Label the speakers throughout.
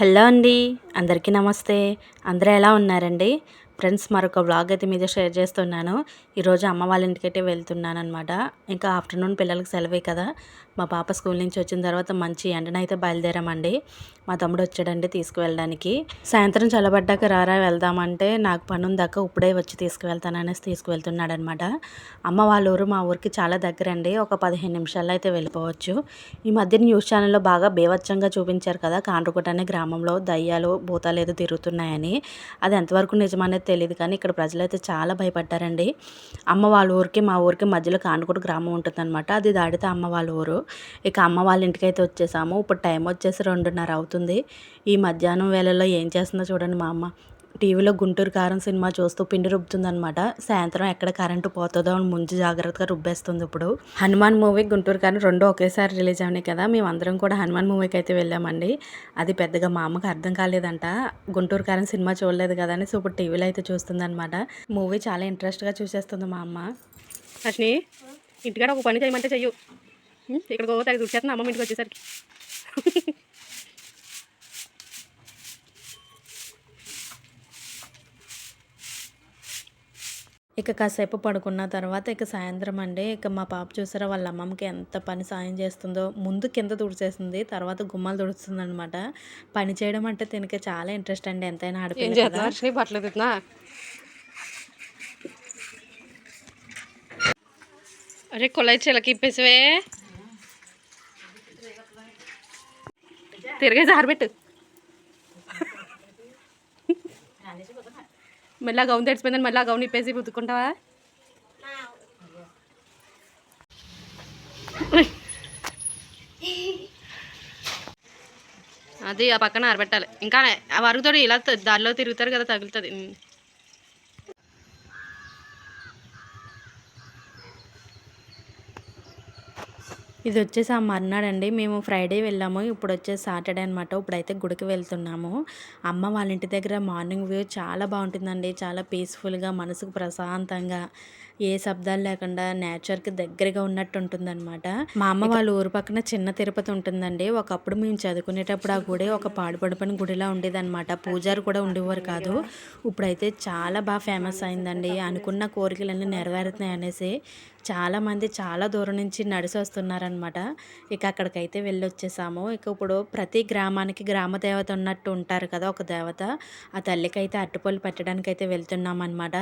Speaker 1: Hello అండి అందరికీ నమస్తే. అందరూ ఎలా ఉన్నారండి? ఫ్రెండ్స్ మరొక వ్లాగ్ అయితే మీద షేర్ చేస్తున్నాను. ఈరోజు అమ్మ వాళ్ళ ఇంటికైతే వెళ్తున్నాను అనమాట ఇంకా ఆఫ్టర్నూన్ పిల్లలకి సెలవే కదా. మా పాప స్కూల్ నుంచి వచ్చిన తర్వాత మంచి ఎండనైతే బయలుదేరామండి. మా తమ్ముడు వచ్చాడండి తీసుకువెళ్ళడానికి. సాయంత్రం చల్లబడ్డాక రారా వెళ్దామంటే నాకు పని ఉందాక ఇప్పుడే వచ్చి తీసుకువెళ్తాననేసి తీసుకువెళ్తున్నాడు అనమాట అమ్మ వాళ్ళ ఊరు మా ఊరికి చాలా దగ్గర అండి ఒక పదిహేను నిమిషాల్లో అయితే వెళ్ళిపోవచ్చు. ఈ మధ్య న్యూస్ ఛానల్లో బాగా బేవచ్చంగా చూపించారు కదా. కాండ్రుకోట అనే గ్రామంలో దయ్యాలు భూతాలు ఏదో తిరుగుతున్నాయని. అది ఎంతవరకు నిజమనేది తెలియదు. కానీ ఇక్కడ ప్రజలైతే చాలా భయపడ్డారండి. అమ్మ వాళ్ళ ఊరికి మా ఊరికి మధ్యలో కానుకోట గ్రామం ఉంటుందన్నమాట. అది దాటితే అమ్మ వాళ్ళ ఊరు. ఇక అమ్మ వాళ్ళ ఇంటికి అయితే వచ్చేసాము. ఇప్పుడు టైం వచ్చేసి రెండున్నర అవుతుంది. ఈ మధ్యాహ్నం వేళల్లో ఏం చేస్తుందో చూడండి మా అమ్మ. టీవీలో గుంటూరు కారం సినిమా చూస్తూ పిండి రుబ్బుతుందనమాట సాయంత్రం ఎక్కడ కరెంటు పోతుందో అని ముందు జాగ్రత్తగా రుబ్బేస్తుంది ఇప్పుడు. హనుమాన్ మూవీ గుంటూరు కారం రెండు ఒకేసారి రిలీజ్ అయినాయి కదా మేమందరం కూడా హనుమాన్ మూవీకి అయితే వెళ్ళామండి. అది పెద్దగా మా అమ్మకి అర్థం కాలేదంట. గుంటూరు కారం సినిమా చూడలేదు కదా అని ఇప్పుడు టీవీలో అయితే చూస్తుందనమాట మూవీ చాలా ఇంట్రెస్ట్గా చూసేస్తుంది మా అమ్మ.
Speaker 2: అశ్ని ఇంటికాడ ఒక పని చేయమంటే చెయ్యు. ఇక్కడ ఇక్కడికి అమ్మమ్మ ఇంటికి వచ్చేసరికి.
Speaker 1: ఇక కాసేపు పడుకున్న తర్వాత ఇక సాయంత్రం అండి. ఇక మా పాప చూసారా వాళ్ళ అమ్మమ్మకి ఎంత పని సాయం చేస్తుందో. ముందు కింద తుడిచేస్తుంది తర్వాత గుమ్మాలు తుడుస్తుంది అనమాట పని చేయడం అంటే తినక చాలా ఇంట్రెస్ట్ అండి. ఎంతైనా
Speaker 2: బట్టలు ఎత్తున్నా అరే కొలాయి చిలకి ఇప్పేసివే తిరిగేసి ఆరబెట్టు మళ్ళీ గౌన్ తెడిచిపోయిందని మళ్ళీ గౌన్ ఇప్పేసి ఉతుక్కుంటావా అది ఆ పక్కన ఆరబెట్టాలి. ఇంకా ఆ వరుగుతో ఇలా దారిలో తిరుగుతారు కదా తగులుతుంది.
Speaker 1: ఇది వచ్చేసి ఆ మర్నాడండి. మేము ఫ్రైడే వెళ్ళాము. ఇప్పుడు వచ్చేసి సాటర్డే అనమాట ఇప్పుడైతే గుడికి వెళ్తున్నాము. అమ్మ వాళ్ళ ఇంటి దగ్గర మార్నింగ్ వ్యూ చాలా బాగుంటుందండి. చాలా పీస్ఫుల్గా మనసుకు ప్రశాంతంగా ఏ శబ్దాలు లేకుండా నేచర్కి దగ్గరగా ఉన్నట్టు ఉంటుందన్నమాట మా అమ్మ వాళ్ళ ఊరు పక్కన చిన్న తిరుపతి ఉంటుందండి. ఒకప్పుడు మేము చదువుకునేటప్పుడు ఆ గుడి ఒక పాడుపడిపోయిన గుడిలా ఉండేదన్నమాట. పూజారి కూడా ఉండేవారు కాదు. ఇప్పుడైతే చాలా బాగా ఫేమస్ అయిందండి. అనుకున్న కోరికలన్నీ నెరవేరుతున్నాయి అనేసి చాలామంది చాలా దూరం నుంచి నడిచి వస్తున్నారనమాట ఇక అక్కడికైతే వెళ్ళి వచ్చేసాము ఇక ఇప్పుడు ప్రతి గ్రామానికి గ్రామ దేవత ఉన్నట్టు ఉంటారు కదా ఒక దేవత. ఆ తల్లికైతే అట్టుపళ్ళు పెట్టడానికి అయితే వెళ్తున్నాం అనమాట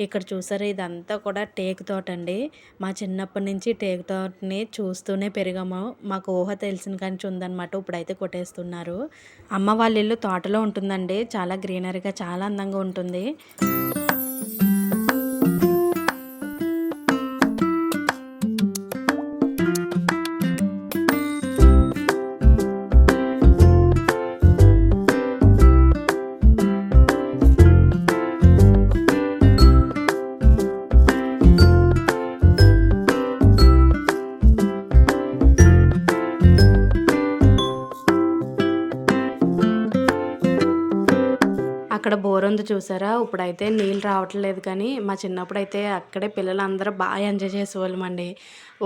Speaker 1: ఇక్కడ చూసారు ఇదంతా కూడా టేకు తోట అండి. మా చిన్నప్పటి నుంచి టేకు తోటని చూస్తూనే పెరిగాము. మాకు ఊహ తెలిసిన కానీ ఉందన్నమాట. ఇప్పుడైతే కొట్టేస్తున్నారు. అమ్మ వాళ్ళ ఇల్లు తోటలో ఉంటుందండి. చాలా గ్రీనరీగా చాలా అందంగా ఉంటుంది. అక్కడ బోర్ ఉంది చూసారా? ఇప్పుడైతే నీళ్ళు రావట్లేదు కానీ మా చిన్నప్పుడు అయితే అక్కడే పిల్లలందరూ బాగా ఎంజాయ్ చేసేవాళ్ళం అండి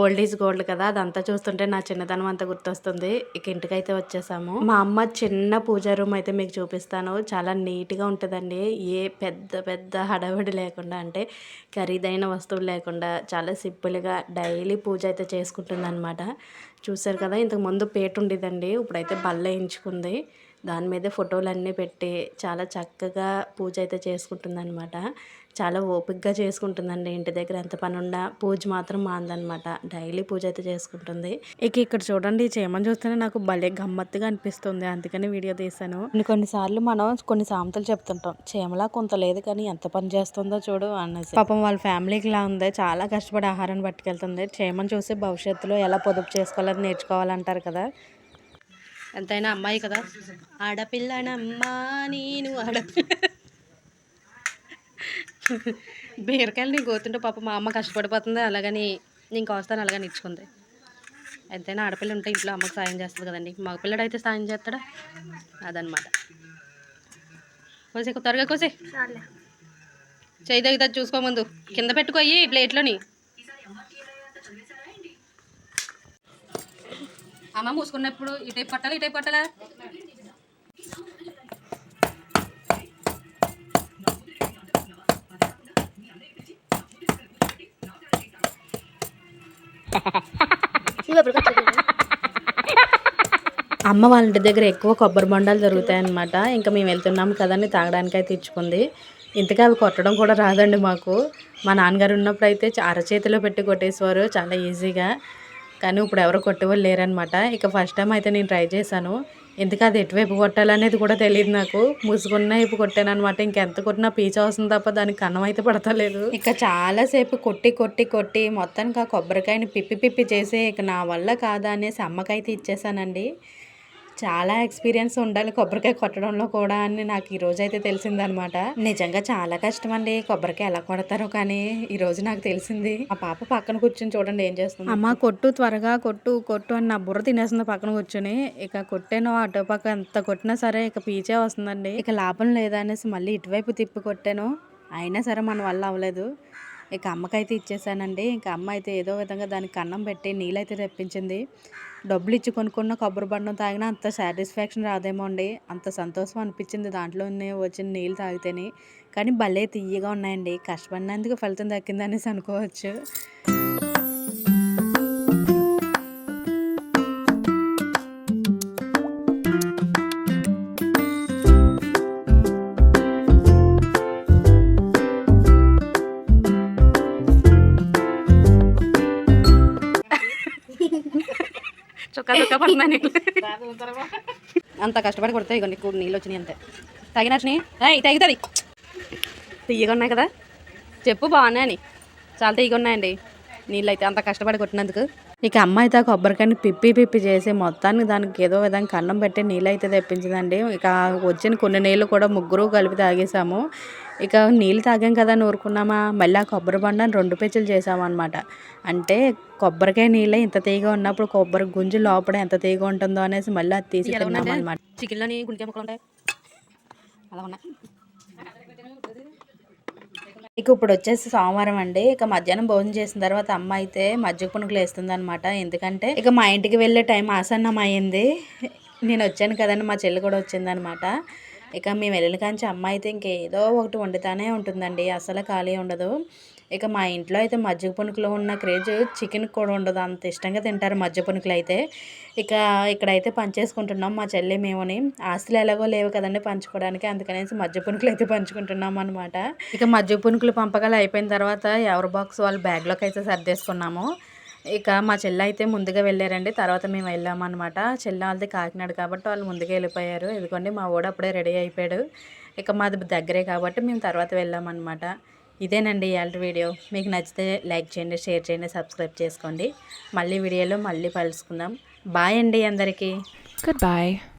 Speaker 1: ఓల్డ్ ఈజ్ గోల్డ్ కదా అదంతా చూస్తుంటే నా చిన్నతనం అంతా గుర్తొస్తుంది. ఇక ఇంటికైతే వచ్చేసాము. మా అమ్మ చిన్న పూజా రూమ్ అయితే మీకు చూపిస్తాను. చాలా నీట్గా ఉంటుందండి. ఏ పెద్ద పెద్ద హడావిడి లేకుండా అంటే ఖరీదైన వస్తువులు లేకుండా చాలా సింపుల్గా డైలీ పూజ అయితే చేసుకుంటుంది అనమాట చూసారు కదా ఇంతకు ముందు పేట ఉండేదండి. ఇప్పుడైతే బల్ల వేయించుకుంది. దాని మీదే ఫోటోలు అన్నీ పెట్టి చాలా చక్కగా పూజ అయితే చేసుకుంటుందన్నమాట. చాలా ఓపికగా చేసుకుంటుందండి. ఇంటి దగ్గర ఎంత పని ఉన్నా పూజ మాత్రం మాందనమాట డైలీ పూజ అయితే చేసుకుంటుంది. ఇక ఇక్కడ చూడండి ఈ చీమను చూస్తేనే నాకు భలే గమ్మత్తుగా అనిపిస్తుంది. అందుకని వీడియో తీశాను. కొన్ని కొన్నిసార్లు మనం కొన్ని సామెతలు చెప్తుంటాం. చీమలా కొంత లేదు కానీ ఎంత పని చేస్తుందో చూడు అనేసి. పాపం వాళ్ళ ఫ్యామిలీకి ఇలా ఉంది. చాలా కష్టపడి ఆహారాన్ని పట్టుకెళ్తుంది. చీమను చూసి భవిష్యత్తులో ఎలా పొదుపు చేసుకోవాలని నేర్చుకోవాలంటారు కదా.
Speaker 2: ఎంతైనా అమ్మాయి కదా. ఆడపిల్లనమ్మా నేను ఆడపిల్ల. బీరకాయలు నీకు పోతుంటే పాప మా అమ్మ కష్టపడిపోతుంది అలాగని నేను కోస్తాను అలాగని ఇచ్చుకుంది. ఎంతైనా ఆడపిల్ల ఉంటే ఇంట్లో అమ్మకి సాయం చేస్తుంది కదండి. మగ పిల్లడు అయితే సాయం చేస్తాడా? అదనమాట కోసే త్వరగా కోసే. చేయి తగ్గుతుంది చూసుకో ముందు. కింద పెట్టుకోయి ప్లేట్లోని. అమ్మ మూసుకున్నప్పుడు ఇటే పట్టాలి ఇటే పట్టాలా.
Speaker 1: అమ్మ వాళ్ళ ఇంటి దగ్గర ఎక్కువ కొబ్బరి బొండాలు దొరుకుతాయన్నమాట. ఇంకా మేము వెళ్తున్నాం కదండి తాగడానికి అయితే ఇచ్చుకుంది. ఇంతగా అవి కొట్టడం కూడా రాదండి మాకు. మా నాన్నగారు ఉన్నప్పుడు అయితే అరచేతిలో పెట్టి కొట్టేసేవారు చాలా ఈజీగా. కానీ ఇప్పుడు ఎవరు కొట్టేవాళ్ళు లేరనమాట ఇక ఫస్ట్ టైం అయితే నేను ట్రై చేశాను. ఎందుకు అది ఎటువైపు కొట్టాలనేది కూడా తెలియదు నాకు. ముసుగున్న వైపు కొట్టాను అనమాట ఇంకెంత కొట్టినా పీచ వస్తుంది తప్ప దానికి కన్నం అయితే పడతలేదు. ఇక చాలాసేపు కొట్టి కొట్టి కొట్టి మొత్తానికి ఆ కొబ్బరికాయని పిప్పి పిప్పి చేసి ఇక నా వల్ల కాదా అనేసి అమ్మకైతే ఇచ్చేసానండి చాలా ఎక్స్పీరియన్స్ ఉండాలి కొబ్బరికాయ కొట్టడంలో కూడా అని నాకు ఈ రోజు అయితే తెలిసిందనమాట. నిజంగా చాలా కష్టం అండి కొబ్బరికాయ ఎలా కొడతారో కానీ ఈ రోజు నాకు తెలిసింది. ఆ పాప పక్కన కూర్చొని చూడండి ఏం చేస్తుంది. అమ్మ కొట్టు త్వరగా కొట్టు కొట్టు అని నా బుర్ర తినేస్తుంది పక్కన కూర్చొని. ఇక కొట్టాను అటు పక్క ఎంత కొట్టినా సరే ఇక పీచే వస్తుందండి. ఇక లాభం లేదా అనేసి మళ్ళీ ఇటువైపు తిప్పి కొట్టాను. అయినా సరే మన వల్ల అవ్వలేదు. ఇక అమ్మకైతే ఇచ్చేసానండి. ఇంకా అమ్మ అయితే ఏదో విధంగా దానికి కన్నం పెట్టి నీళ్ళైతే తెప్పించింది. డబ్బులు ఇచ్చి కొనుక్కున్న కొబ్బరి బండం తాగినా అంత సాటిస్ఫాక్షన్ రాదేమో అండి. అంత సంతోషం అనిపించింది దాంట్లోనే వచ్చిన నీళ్ళు తాగితేనే. కానీ భలే తీయగా ఉన్నాయండి. కష్టపడినందుకు ఫలితం దక్కింది అనేసి అనుకోవచ్చు.
Speaker 2: అంత కష్టపడి కొడితే ఇక నీకు నీళ్ళు వచ్చినాయి అంతే. తగినచ్చినాయి ఏయ్ తగ్గుతుంది తీయగా ఉన్నాయి కదా. చెప్పు బాగున్నాయని. చాలా తీయగా ఉన్నాయండి. నీళ్ళు అయితే అంత కష్టపడి కొట్టినందుకు.
Speaker 1: ఇక అమ్మ అయితే ఆ కొబ్బరికాయని పిప్పి పిప్పి చేసి మొత్తానికి దానికి ఏదో విధంగా కన్నం పెట్టి నీళ్ళు అయితే తెప్పించిందండి. ఇక వచ్చిన కొన్ని నీళ్ళు కూడా ముగ్గురు కలిపి తాగేసాము ఇక నీళ్ళు తాగాం కదా అని ఊరుకున్నామా? మళ్ళీ ఆ కొబ్బరి బండని రెండు పెచ్చులు చేసామన్నమాట అంటే కొబ్బరికాయ నీళ్ళే ఇంత తీగ ఉన్నప్పుడు కొబ్బరి గుంజు లోపల ఎంత తీగ ఉంటుందో అనేసి మళ్ళీ అది తీసి
Speaker 2: ఎలా
Speaker 1: తిన్నాం
Speaker 2: ఉందంటే
Speaker 1: అనమాట
Speaker 2: చికెన్లోని గుండె ముక్కలు ఉంటాయి. అలా ఉన్నాయి?
Speaker 1: ఇక ఇప్పుడు వచ్చేసి సోమవారం అండి. ఇక మధ్యాహ్నం భోజనం చేసిన తర్వాత అమ్మ అయితే మజ్జిగ పునుకులు వేస్తుంది అనమాట ఎందుకంటే ఇక మా ఇంటికి వెళ్ళే టైం ఆసన్నం అయింది నేను వచ్చాను కదండి మా చెల్లి కూడా వచ్చిందనమాట ఇక మేము వెళ్ళిన కాంచి అమ్మ అయితే ఇంకేదో ఒకటి వండుతానే ఉంటుందండి. అసలు ఖాళీ ఉండదు. ఇక మా ఇంట్లో అయితే మజ్జిగ పునుకులు ఉన్న క్రేజ్ చికెన్ కూడా ఉండదు. అంత ఇష్టంగా తింటారు మజ్జిగ పునుకులు అయితే. ఇక ఇక్కడైతే పంచేసుకుంటున్నాం మా చెల్లి మేముని. ఆస్తులు ఎలాగో లేవు కదండి పంచుకోవడానికి. అందుకనేసి మజ్జిగ పునుకులు అయితే పంచుకుంటున్నాం అనమాట ఇక మజ్జిగ పునుకులు పంపకాలు అయిపోయిన తర్వాత ఎవరి బాక్స్ వాళ్ళ బ్యాగ్లోకి అయితే సర్దేసుకున్నాము. ఇక మా చెల్లి అయితే ముందుగా వెళ్ళారండి. తర్వాత మేము వెళ్ళామన్నమాట చెల్లి వాళ్ళది కాకినాడ కాబట్టి వాళ్ళు ముందుగా వెళ్ళిపోయారు. ఎందుకంటే మా ఓడ అప్పుడే రెడీ అయిపోయాడు. ఇక మాది దగ్గరే కాబట్టి మేము తర్వాత వెళ్ళామన్నమాట ఇదేనండి ఇవాళ వీడియో మీకు నచ్చితే లైక్ చేయండి షేర్ చేయండి సబ్స్క్రైబ్ చేసుకోండి. మళ్ళీ వీడియోలో మళ్ళీ కలుసుకుందాం. బాయ్ అండి అందరికీ.
Speaker 3: బాయ్